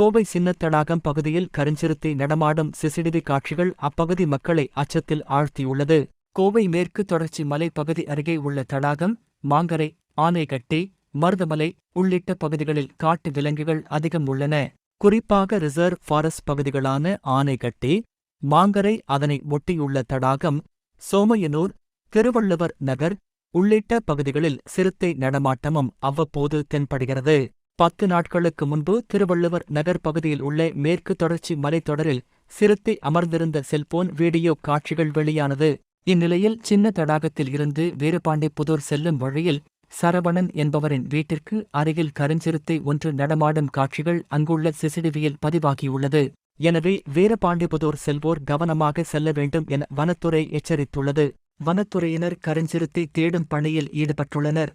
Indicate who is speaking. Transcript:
Speaker 1: கோவை சின்னத்தடாகம் பகுதியில் கருஞ்சிறுத்தை நடமாடும் சிசிடிவி காட்சிகள் அப்பகுதி மக்களை அச்சத்தில் ஆழ்த்தியுள்ளது. கோவை மேற்கு தொடர்ச்சி மலைப்பகுதி அருகே உள்ள தடாகம் மாங்கரை ஆனைகட்டி மருதமலை உள்ளிட்ட பகுதிகளில் காட்டு விலங்குகள் அதிகம் உள்ளன. குறிப்பாக ரிசர்வ் ஃபாரஸ்ட் பகுதிகளான ஆனைகட்டி மாங்கரை அதனை ஒட்டியுள்ள தடாகம் சோமையனூர் திருவள்ளுவர் நகர் உள்ளிட்ட பகுதிகளில் சிறுத்தை நடமாட்டமும் அவ்வப்போது தென்படுகிறது. பத்து நாட்களுக்கு முன்பு திருவள்ளுவர் நகர் பகுதியில் உள்ள மேற்கு தொடர்ச்சி மலைத்தொடரில் சிறுத்தை அமர்ந்திருந்த செல்போன் வீடியோ காட்சிகள் வெளியானது. இந்நிலையில் சின்ன தடாகத்தில் இருந்து வீரபாண்டிப்புதூர் செல்லும் வழியில் சரவணன் என்பவரின் வீட்டிற்கு அருகில் கருஞ்சிறுத்தை ஒன்று நடமாடும் காட்சிகள் அங்குள்ள சிசிடிவியில் பதிவாகியுள்ளது. எனவே வீரபாண்டிபுதூர் செல்வோர் கவனமாக செல்ல வேண்டும் என வனத்துறை எச்சரித்துள்ளது. வனத்துறையினர் கருஞ்சிறுத்தை தேடும் பணியில் ஈடுபட்டுள்ளனர்.